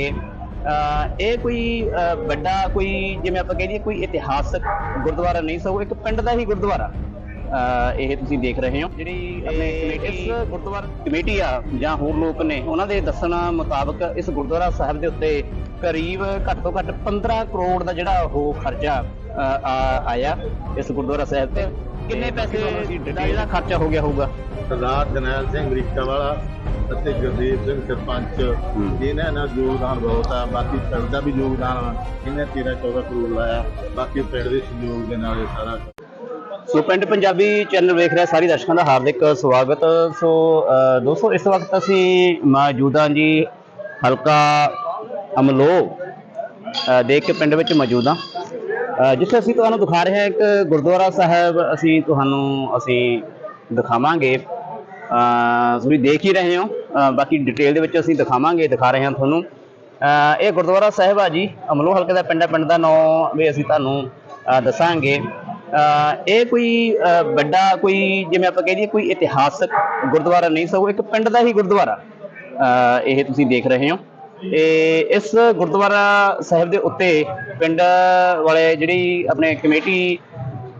ਅਹ ਇਹ ਕੋਈ ਵੱਡਾ ਕੋਈ ਜਿਵੇਂ ਆਪਾਂ ਕਹਿ ਦਈਏ ਕੋਈ ਇਤਿਹਾਸਕ ਗੁਰਦੁਆਰਾ ਨਹੀਂ ਸਗੋਂ ਇੱਕ ਪਿੰਡ ਦਾ ਹੀ ਗੁਰਦੁਆਰਾ। ਇਹ ਤੁਸੀਂ ਦੇਖ ਰਹੇ ਹੋ। ਜਿਹੜੀ ਆਪਣੇ ਇਸ ਗੁਰਦੁਆਰਾ ਕਮੇਟੀ ਆ ਜਾਂ ਹੋਰ ਲੋਕ ਨੇ ਉਹਨਾਂ ਦੇ ਦੱਸਣ ਮੁਤਾਬਕ ਇਸ ਗੁਰਦੁਆਰਾ ਸਾਹਿਬ ਦੇ ਉੱਤੇ ਕਰੀਬ ਘੱਟ ਤੋਂ ਘੱਟ 15 ਕਰੋੜ ਦਾ ਜਿਹੜਾ ਉਹ ਖਰਚਾ ਆਇਆ ਇਸ ਗੁਰਦੁਆਰਾ ਸਾਹਿਬ ਤੇ। ਕਿੰਨੇ ਪੈਸੇ ਦਾ ਜਿਹੜਾ ਖਰਚਾ ਹੋ ਗਿਆ ਹੋਊਗਾ? ਸਰਦਾਰ ਜਰਨੈਲ ਸਿੰਘ ਅਮਰੀਕਾ ਵਾਲਾ ਅਤੇ ਗੁਰਦੀਪ ਸਿੰਘ ਸਰਪੰਚ ਇਹਨਾਂ ਨਾਲ ਯੋਗਦਾਨ ਬਹੁਤ ਆ ਬਾਕੀ ਪਿੰਡ ਦਾ ਵੀ ਯੋਗਦਾਨ ਆ ਇਹਨੇ 13 14 ਕਰੋੜ ਲਾਇਆ ਬਾਕੀ ਪਿੰਡ ਦੇ ਸਹਿਯੋਗ ਦੇ ਨਾਲ ਇਹ ਸਾਰਾ। ਸੋ ਪਿੰਡ ਪੰਜਾਬੀ ਚੈਨਲ ਵੇਖ ਰਿਹਾ ਸਾਰੀ ਦਰਸ਼ਕਾਂ ਦਾ ਹਾਰਦਿਕ ਸਵਾਗਤ। ਸੋ ਦੋਸਤੋ ਇਸ ਵਕਤ ਅਸੀਂ ਮੌਜੂਦ ਹਾਂ ਜੀ ਹਲਕਾ ਅਮਲੋ ਦੇਖ ਕੇ ਪਿੰਡ ਵਿੱਚ ਮੌਜੂਦ ਹਾਂ। ਜਿੱਥੇ ਅਸੀਂ ਤੁਹਾਨੂੰ ਦਿਖਾ ਰਹੇ ਹਾਂ ਇੱਕ ਗੁਰਦੁਆਰਾ ਸਾਹਿਬ ਅਸੀਂ ਤੁਹਾਨੂੰ ਅਸੀਂ ਦਿਖਾਵਾਂਗੇ। ਤੁਸੀਂ ਦੇਖ ਹੀ ਰਹੇ ਹੋ। ਬਾਕੀ ਡਿਟੇਲ ਦੇ ਵਿੱਚ ਅਸੀਂ ਦਿਖਾਵਾਂਗੇ, ਦਿਖਾ ਰਹੇ ਹਾਂ ਤੁਹਾਨੂੰ। ਇਹ ਗੁਰਦੁਆਰਾ ਸਾਹਿਬ ਆ ਜੀ ਅਮਲੋ ਹਲਕੇ ਦਾ ਪਿੰਡ ਹੈ ਪਿੰਡ ਦਾ ਨਾਮ ਵੀ ਅਸੀਂ ਤੁਹਾਨੂੰ ਦੱਸਾਂਗੇ। ਇਹ ਕੋਈ ਵੱਡਾ ਕੋਈ, ਜਿਵੇਂ ਆਪਾਂ ਕਹਿ ਦਈਏ ਕੋਈ ਇਤਿਹਾਸਕ ਗੁਰਦੁਆਰਾ ਨਹੀਂ, ਸਗੋਂ ਇੱਕ ਪਿੰਡ ਦਾ ਹੀ ਗੁਰਦੁਆਰਾ ਇਹ ਤੁਸੀਂ ਦੇਖ ਰਹੇ ਹੋ। ਤੇ ਇਸ ਗੁਰਦੁਆਰਾ ਸਾਹਿਬ ਦੇ ਉੱਤੇ ਪਿੰਡ ਵਾਲੇ ਜਿਹੜੀ ਆਪਣੇ ਕਮੇਟੀ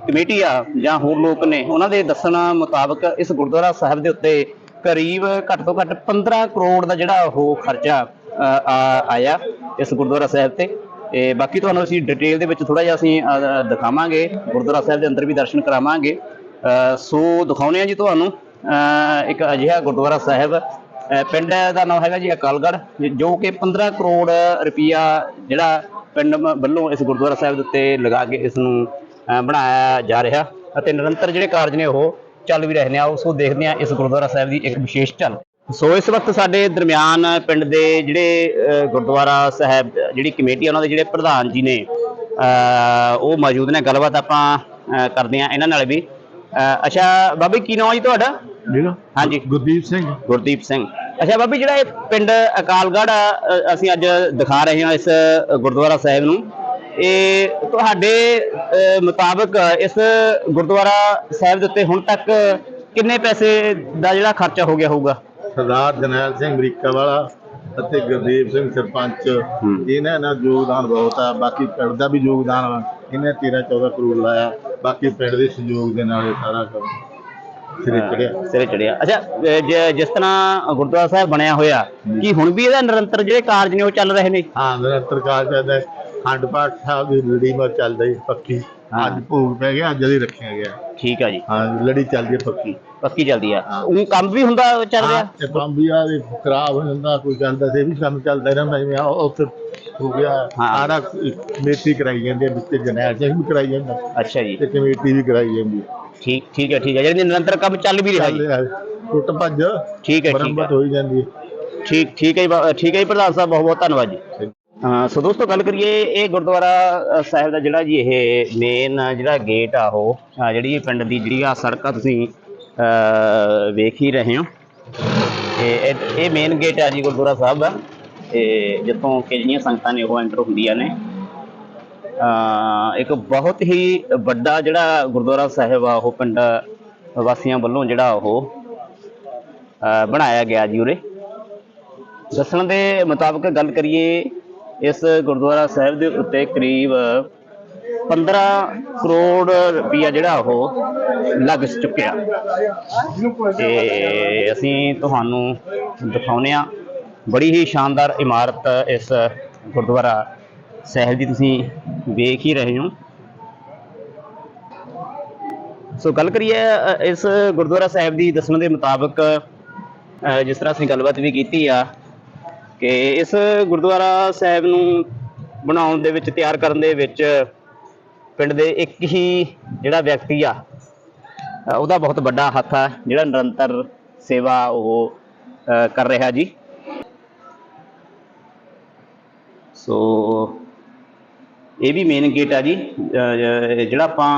ਕਮੇਟੀ ਆ ਜਾਂ ਹੋਰ ਲੋਕ ਨੇ, ਉਹਨਾਂ ਦੇ ਦੱਸਣ ਮੁਤਾਬਕ ਇਸ ਗੁਰਦੁਆਰਾ ਸਾਹਿਬ ਦੇ ਉੱਤੇ ਕਰੀਬ ਘੱਟ ਤੋਂ ਘੱਟ 15 ਕਰੋੜ ਦਾ ਜਿਹੜਾ ਉਹ ਖਰਚਾ ਆਇਆ ਇਸ ਗੁਰਦੁਆਰਾ ਸਾਹਿਬ ਤੇ। ਤੇ ਬਾਕੀ ਤੁਹਾਨੂੰ ਅਸੀਂ ਡਿਟੇਲ ਦੇ ਵਿੱਚ ਥੋੜਾ ਜਿਹਾ ਅਸੀਂ ਦਿਖਾਵਾਂਗੇ, ਗੁਰਦੁਆਰਾ ਸਾਹਿਬ ਦੇ ਅੰਦਰ ਵੀ ਦਰਸ਼ਨ ਕਰਾਵਾਂਗੇ। ਸੋ ਦਿਖਾਉਣੇ ਆ ਜੀ ਤੁਹਾਨੂੰ ਇੱਕ ਅਜਿਹਾ ਗੁਰਦੁਆਰਾ ਸਾਹਿਬ। ਪਿੰਡ ਦਾ ਨਾਮ ਹੈਗਾ ਜੀ ਅਕਾਲਗੜ੍ਹ, ਜੋ ਕਿ 15 ਕਰੋੜ ਰੁਪਈਆ ਜਿਹੜਾ ਪਿੰਡ ਵੱਲੋਂ ਇਸ ਗੁਰਦੁਆਰਾ ਸਾਹਿਬ ਦੇ ਉੱਤੇ ਲਗਾ ਕੇ ਇਸ ਨੂੰ ਬਣਾਇਆ ਜਾ ਰਿਹਾ ਅਤੇ ਨਿਰੰਤਰ ਜਿਹੜੇ ਕਾਰਜ ਨੇ ਉਹ ਚੱਲ ਵੀ ਰਹੇ ਨੇ। ਆਓ ਸੋ ਦੇਖਦੇ ਹਾਂ ਇਸ ਗੁਰਦੁਆਰਾ ਸਾਹਿਬ ਦੀ ਇੱਕ ਵਿਸ਼ੇਸ਼ ਝਲਕ। ਸੋ ਇਸ ਵਕਤ ਸਾਡੇ ਦਰਮਿਆਨ ਪਿੰਡ ਦੇ ਜਿਹੜੇ ਗੁਰਦੁਆਰਾ ਸਾਹਿਬ ਜਿਹੜੀ ਕਮੇਟੀ ਉਹਨਾਂ ਦੇ ਜਿਹੜੇ ਪ੍ਰਧਾਨ ਜੀ ਨੇ ਉਹ ਮੌਜੂਦ ਨੇ। ਗੱਲਬਾਤ ਆਪਾਂ ਕਰਦੇ ਹਾਂ ਇਹਨਾਂ ਨਾਲ ਵੀ। ਅੱਛਾ ਬਾਬੀ ਕੀ ਨਾਮ ਹੈ ਜੀ ਤੁਹਾਡਾ? ਜਿਹੜਾ ਹਾਂਜੀ। ਗੁਰਦੀਪ ਸਿੰਘ। ਗੁਰਦੀਪ ਸਿੰਘ। ਅੱਛਾ ਬਾਬੀ ਜਿਹੜਾ ਇਹ ਪਿੰਡ ਅਕਾਲਗੜ੍ਹ ਅਸੀਂ ਅੱਜ ਦਿਖਾ ਰਹੇ ਹਾਂ ਇਸ ਗੁਰਦੁਆਰਾ ਸਾਹਿਬ ਨੂੰ। ਇਹ ਤੁਹਾਡੇ ਮੁਤਾਬਕ ਇਸ ਗੁਰਦੁਆਰਾ ਸਾਹਿਬ ਦੇ ਉੱਤੇ ਹੁਣ ਤੱਕ ਕਿੰਨੇ ਪੈਸੇ ਦਾ ਜਿਹੜਾ ਖਰਚਾ ਹੋ ਗਿਆ ਹੋਊਗਾ? ਸਰਦਾਰ ਜਰਨੈਲ ਸਿੰਘ ਅਮਰੀਕਾ ਵਾਲਾ ਅਤੇ ਗੁਰਦੀਪ ਸਿੰਘ ਸਰਪੰਚ ਇਹਨਾਂ ਨਾਲ ਯੋਗਦਾਨ ਬਹੁਤ ਆ ਬਾਕੀ ਪਿੰਡ ਦਾ ਵੀ ਯੋਗਦਾਨ ਇਹਨੇ 13 14 ਕਰੋੜ ਲਾਇਆ ਬਾਕੀ ਪਿੰਡ ਦੇ ਸਹਿਯੋਗ ਦੇ ਨਾਲ ਇਹ ਸਾਰਾ ਕੰਮ ਸਿਰੇ ਚੜਿਆ ਸਿਰੇ ਚੜਿਆ ਅੱਛਾ ਜਿਸ ਤਰ੍ਹਾਂ ਗੁਰਦੁਆਰਾ ਸਾਹਿਬ ਬਣਿਆ ਹੋਇਆ ਕੀ ਹੁਣ ਵੀ ਇਹਦਾ ਨਿਰੰਤਰ ਜਿਹੜੇ ਕਾਰਜ ਨੇ ਉਹ ਚੱਲ ਰਹੇ ਨੇ? ਹਾਂ ਨਿਰੰਤਰ ਕਾਲ ਚੱਲਦਾ ਹੈ। ਅਖੰਡ ਪਾਠ ਸਾਹਿਬ ਦੀ ਲੜੀ ਮਰ ਚੱਲਦਾ ਹੈ ਪੱਕੀ। ਹਾਂ। ਅੱਜ ਭੋਗ ਪੈ ਗਿਆ ਅੱਜ ਹੀ ਰੱਖਿਆ ਗਿਆ। ਠੀਕ ਆ ਜੀ। ਹਾਂ ਲੜੀ ਚੱਲਦੀ ਹੈ ਪੱਕੀ। ਪੱਕੀ ਚੱਲਦੀ ਆ। ਹਾਂ। ਉਹ ਕੰਮ ਵੀ ਹੁੰਦਾ ਚੱਲ ਰਿਹਾ? ਤੇ ਬੰਬੀਆ ਦੇ ਖਰਾਬ ਹੋ ਜਾਂਦਾ ਕੋਈ ਗੱਲ ਦਾ ਇਹ ਵੀ ਕੰਮ ਚੱਲਦਾ ਰਹਿੰਦਾ ਜਿਵੇਂ ਆ ਉੱਥੇ ਹੋ ਗਿਆ। ਹਾਂ। ਸਾਰਾ ਕਮੇਟੀ ਕਰਾਈ ਜਾਂਦੀ ਹੈ ਵਿੱਚ ਜਨਰਲ ਸਿੰਘ ਵੀ ਕਰਾਈ ਜਾਂਦਾ। ਅੱਛਾ ਜੀ। ਤੇ ਕਮੇਟੀ ਵੀ ਕਰਾਈ ਜਾਂਦੀ ਹੈ ਠੀਕ ਠੀਕ ਹੈ ਠੀਕ ਹੈ ਜਿਹੜੀ ਨਿਰੰਤਰ ਕੰਮ ਚੱਲ ਵੀ ਰਿਹਾ ਚੱਲ ਜੀ। ਰਿਹਾ। ਟੁੱਟ ਭੱਜ ਠੀਕ ਹੈ ਠੀਕ ਮਰੰਮਤ ਹੈ। ਹੋਈ ਜਾਂਦੀ ਹੈ। ਠੀਕ ਠੀਕ ਹੈ ਜੀ ਬਾ- ਠੀਕ ਹੈ ਜੀ ਪ੍ਰਧਾਨ ਸਾਹਿਬ ਬਹੁਤ ਬਹੁਤ ਧੰਨਵਾਦ ਜੀ। ਸੋ ਦੋਸਤੋ ਗੱਲ ਕਰੀਏ ਇਹ ਗੁਰਦੁਆਰਾ ਸਾਹਿਬ ਦਾ ਜਿਹੜਾ ਜੀ ਇਹ ਮੇਨ ਜਿਹੜਾ ਗੇਟ ਆ ਉਹ ਜਿਹੜੀ ਇਹ ਪਿੰਡ ਦੀ ਜਿਹੜੀ ਆ ਸੜਕ ਆ ਤੁਸੀਂ ਵੇਖ ਹੀ ਰਹੇ ਹੋ। ਇਹ ਇਹ- ਇਹ ਮੇਨ ਗੇਟ ਆ ਜੀ ਗੁਰਦੁਆਰਾ ਸਾਹਿਬ ਦਾ। ਤੇ ਜਿੱਥੋਂ ਕਿ ਜਿਹੜੀਆਂ ਸੰਗਤਾਂ ਨੇ ਉਹ ਐਂਟਰ ਹੁੰਦੀਆਂ ਨੇ। ਇੱਕ ਬਹੁਤ ਹੀ ਵੱਡਾ ਜਿਹੜਾ ਗੁਰਦੁਆਰਾ ਸਾਹਿਬ ਆ, ਉਹ ਪਿੰਡ ਵਾਸੀਆਂ ਵੱਲੋਂ ਜਿਹੜਾ ਉਹ ਬਣਾਇਆ ਗਿਆ ਜੀ ਉਰੇ। ਦੱਸਣ ਦੇ ਮੁਤਾਬਕ ਗੱਲ ਕਰੀਏ ਇਸ ਗੁਰਦੁਆਰਾ ਸਾਹਿਬ ਦੇ ਉੱਤੇ ਕਰੀਬ 15 ਕਰੋੜ ਰੁਪਇਆ ਜਿਹੜਾ ਉਹ ਲੱਗ ਚੁੱਕਿਆ। ਤੇ ਅਸੀਂ ਤੁਹਾਨੂੰ ਦਿਖਾਉਂਦੇ ਆ ਬੜੀ ਹੀ ਸ਼ਾਨਦਾਰ ਇਮਾਰਤ ਇਸ ਗੁਰਦੁਆਰਾ ਸਾਹਿਬ ਦੀ ਤੁਸੀਂ ਵੇਖ ਹੀ ਰਹੇ ਹੋ। ਸੋ ਗੱਲ ਕਰੀਏ ਇਸ ਗੁਰਦੁਆਰਾ ਸਾਹਿਬ ਦੀ ਦੱਸਣ ਦੇ ਮੁਤਾਬਕ ਜਿਸ ਤਰ੍ਹਾਂ ਅਸੀਂ ਗੱਲਬਾਤ ਵੀ ਕੀਤੀ ਆ ਕਿ ਇਸ ਗੁਰਦੁਆਰਾ ਸਾਹਿਬ ਨੂੰ ਬਣਾਉਣ ਦੇ ਵਿੱਚ, ਤਿਆਰ ਕਰਨ ਦੇ ਵਿੱਚ ਪਿੰਡ ਦੇ ਇੱਕ ਹੀ ਜਿਹੜਾ ਵਿਅਕਤੀ ਆ ਉਹਦਾ ਬਹੁਤ ਵੱਡਾ ਹੱਥ ਆ, ਜਿਹੜਾ ਨਿਰੰਤਰ ਸੇਵਾ ਉਹ ਕਰ ਰਿਹਾ ਜੀ। ਸੋ ਇਹ ਵੀ ਮੇਨ ਗੇਟ ਆ ਜੀ ਜਿਹੜਾ ਆਪਾਂ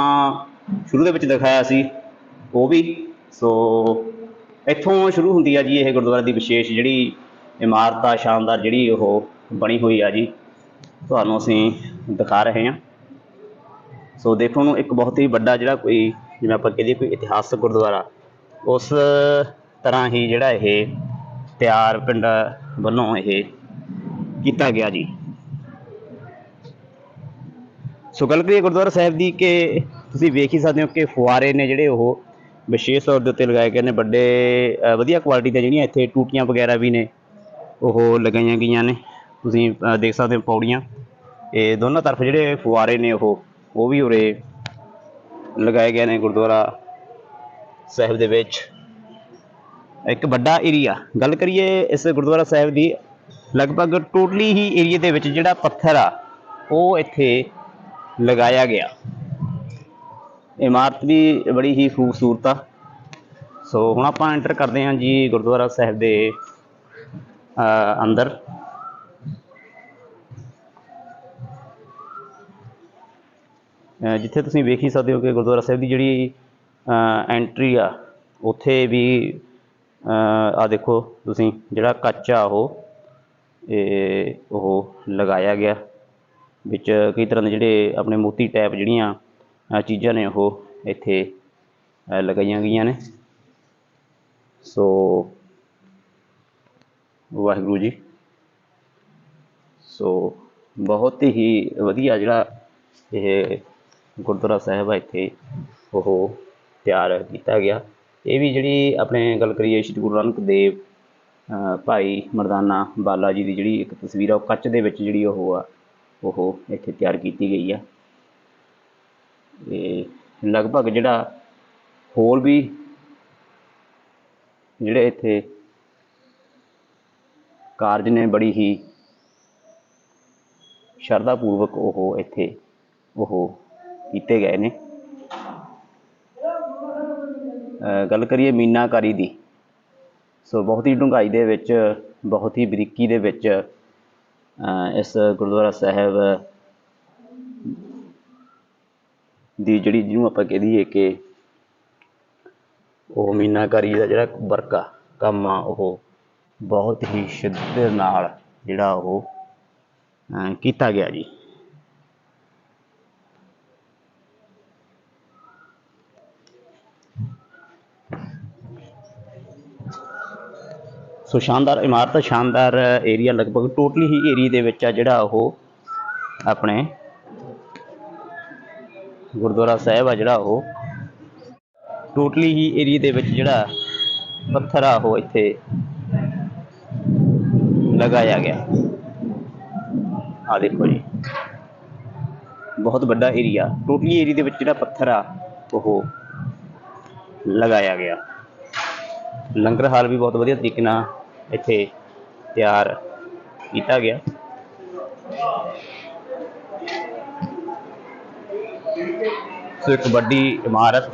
ਸ਼ੁਰੂ ਦੇ ਵਿੱਚ ਦਿਖਾਇਆ ਸੀ, ਉਹ ਵੀ। ਸੋ ਇੱਥੋਂ ਸ਼ੁਰੂ ਹੁੰਦੀ ਆ ਜੀ ਇਹ ਗੁਰਦੁਆਰਾ ਦੀ ਵਿਸ਼ੇਸ਼ ਜਿਹੜੀ ਇਮਾਰਤ ਆ, ਸ਼ਾਨਦਾਰ ਜਿਹੜੀ ਉਹ ਬਣੀ ਹੋਈ ਆ ਜੀ। ਤੁਹਾਨੂੰ ਅਸੀਂ ਦਿਖਾ ਰਹੇ ਹਾਂ। ਸੋ ਦੇਖੋ ਨੂੰ ਇੱਕ ਬਹੁਤ ਹੀ ਵੱਡਾ ਜਿਹੜਾ ਕੋਈ, ਜਿਵੇਂ ਆਪਾਂ ਕਹਦੇ ਕੋਈ ਇਤਿਹਾਸਕ ਗੁਰਦੁਆਰਾ, ਉਸ ਤਰ੍ਹਾਂ ਹੀ ਜਿਹੜਾ ਇਹ ਤਿਆਰ ਪਿੰਡ ਵੱਲੋਂ ਇਹ ਕੀਤਾ ਗਿਆ ਜੀ। ਸੋ ਗੱਲ ਕਰੀਏ ਗੁਰਦੁਆਰਾ ਸਾਹਿਬ ਦੀ ਕਿ ਤੁਸੀਂ ਵੇਖ ਹੀ ਸਕਦੇ ਹੋ ਕਿ ਫੁਆਰੇ ਨੇ ਜਿਹੜੇ ਉਹ ਵਿਸ਼ੇਸ਼ ਤੌਰ ਦੇ ਉੱਤੇ ਲਗਾਏ ਗਏ ਨੇ। ਵੱਡੇ ਵਧੀਆ ਕੁਆਲਿਟੀ ਦੇ ਜਿਹੜੀਆਂ ਇੱਥੇ ਟੂਟੀਆਂ ਵਗੈਰਾ ਵੀ ਨੇ। ਉਹ ਲਗਾਈਆਂ ਗਈਆਂ ਨੇ। ਤੁਸੀਂ ਦੇਖ ਸਕਦੇ ਹੋ ਪੌੜੀਆਂ। ਇਹ ਦੋਨਾਂ ਤਰਫ ਜਿਹੜੇ ਫੁਆਰੇ ਨੇ ਉਹ ਉਹ ਵੀ ਉਰੇ ਲਗਾਏ ਗਏ ਨੇ ਗੁਰਦੁਆਰਾ ਸਾਹਿਬ ਦੇ ਵਿੱਚ। ਇੱਕ ਵੱਡਾ ਏਰੀਆ ਗੱਲ ਕਰੀਏ ਇਸ ਗੁਰਦੁਆਰਾ ਸਾਹਿਬ ਦੀ, ਲਗਭਗ ਟੋਟਲੀ ਹੀ ਏਰੀਆ ਦੇ ਵਿੱਚ ਜਿਹੜਾ ਪੱਥਰ ਆ, ਉਹ ਇੱਥੇ ਲਗਾਇਆ ਗਿਆ। ਇਮਾਰਤ ਵੀ ਬੜੀ ਹੀ ਖੂਬਸੂਰਤ ਆ। ਸੋ ਹੁਣ ਆਪਾਂ ਐਂਟਰ ਕਰਦੇ ਹਾਂ ਜੀ ਗੁਰਦੁਆਰਾ ਸਾਹਿਬ ਦੇ ਅ, ਅੰਦਰ ਜਿੱਥੇ ਤੁਸੀਂ ਵੇਖ ਹੀ ਸਕਦੇ ਹੋ ਕਿ ਗੁਰਦੁਆਰਾ ਸਾਹਿਬ ਦੀ ਜਿਹੜੀ ਐਂਟਰੀ ਆ ਉੱਥੇ ਵੀ ਆ ਦੇਖੋ ਤੁਸੀਂ ਜਿਹੜਾ ਕੱਚ ਆ ਉਹ ਇਹ ਉਹ ਲਗਾਇਆ ਗਿਆ। ਵਿੱਚ ਕਈ ਤਰ੍ਹਾਂ ਦੇ ਜਿਹੜੇ ਆਪਣੇ ਮੋਤੀ ਟੈਪ ਜਿਹੜੀਆਂ ਚੀਜ਼ਾਂ ਨੇ ਉਹ ਇੱਥੇ ਲਗਾਈਆਂ ਗਈਆਂ ਨੇ। ਸੋ ਵਾਹਿਗੁਰੂ ਜੀ। ਸੋ ਬਹੁਤ ਹੀ ਵਧੀਆ ਜਿਹੜਾ ਇਹ ਗੁਰਦੁਆਰਾ ਸਾਹਿਬ ਆ, ਇੱਥੇ ਉਹ ਤਿਆਰ ਕੀਤਾ ਗਿਆ। ਇਹ ਵੀ ਜਿਹੜੀ ਆਪਣੇ ਗੱਲ ਕਰੀਏ, ਸ਼੍ਰੀ ਗੁਰੂ ਨਾਨਕ ਦੇਵ ਭਾਈ ਮਰਦਾਨਾ ਬਾਲਾ ਜੀ ਦੀ ਜਿਹੜੀ ਇੱਕ ਤਸਵੀਰ ਆ, ਉਹ ਕੱਚ ਦੇ ਵਿੱਚ ਜਿਹੜੀ ਉਹ ਆ, ਉਹ ਇੱਥੇ ਤਿਆਰ ਕੀਤੀ ਗਈ ਆ। ਇਹ ਲਗਭਗ ਜਿਹੜਾ ਹੋਰ ਵੀ ਜਿਹੜੇ ਇੱਥੇ ਕਾਰਜ ਨੇ ਬੜੀ ਹੀ ਸ਼ਰਧਾ ਪੂਰਵਕ ਉਹ ਇੱਥੇ ਉਹ ਕੀਤੇ ਗਏ ਨੇ। ਗੱਲ ਕਰੀਏ ਮੀਨਾਕਾਰੀ ਦੀ, ਸੋ ਬਹੁਤ ਹੀ ਡੂੰਘਾਈ ਦੇ ਵਿੱਚ, ਬਹੁਤ ਹੀ ਬਰੀਕੀ ਦੇ ਵਿੱਚ ਇਸ ਗੁਰਦੁਆਰਾ ਸਾਹਿਬ ਦੀ ਜਿਹੜੀ ਜਿਹਨੂੰ ਆਪਾਂ ਕਹਿ ਦਈਏ ਕਿ ਉਹ ਮੀਨਾਕਾਰੀ ਦਾ ਜਿਹੜਾ ਵਰਕ ਆ ਕੰਮ ਆ, ਉਹ ਬਹੁਤ ਹੀ ਸ਼ਿੱਦਤ ਨਾਲ ਜਿਹੜਾ ਉਹ ਕੀਤਾ ਗਿਆ ਜੀ। ਸੋ ਸ਼ਾਨਦਾਰ ਇਮਾਰਤ, ਸ਼ਾਨਦਾਰ ਏਰੀਆ ਲਗਭਗ ਟੋਟਲੀ ਹੀ ਏਰੀਆ ਦੇ ਵਿੱਚ ਆ ਜਿਹੜਾ ਉਹ ਆਪਣੇ ਗੁਰਦੁਆਰਾ ਸਾਹਿਬ ਆ ਜਿਹੜਾ ਉਹ ਟੋਟਲੀ ਹੀ ਏਰੀਆ ਦੇ ਵਿੱਚ ਜਿਹੜਾ ਪੱਥਰ ਆ ਉਹ ਇੱਥੇ ਲਗਾਇਆ ਗਿਆ। ਆ ਦੇਖੋ ਜੀ। ਬਹੁਤ ਵੱਡਾ ਏਰੀਆ ਟੋਟਲੀ ਏਰੀਆ ਦੇ ਵਿੱਚ ਜਿਹੜਾ ਪੱਥਰ ਆ, ਉਹ ਲਗਾਇਆ ਗਿਆ। ਲੰਗਰ ਹਾਲ ਵੀ ਬਹੁਤ ਵਧੀਆ ਤਰੀਕੇ ਨਾਲ ਇੱਥੇ ਤਿਆਰ ਕੀਤਾ ਗਿਆ। ਸੋ ਇੱਕ ਵੱਡੀ ਇਮਾਰਤ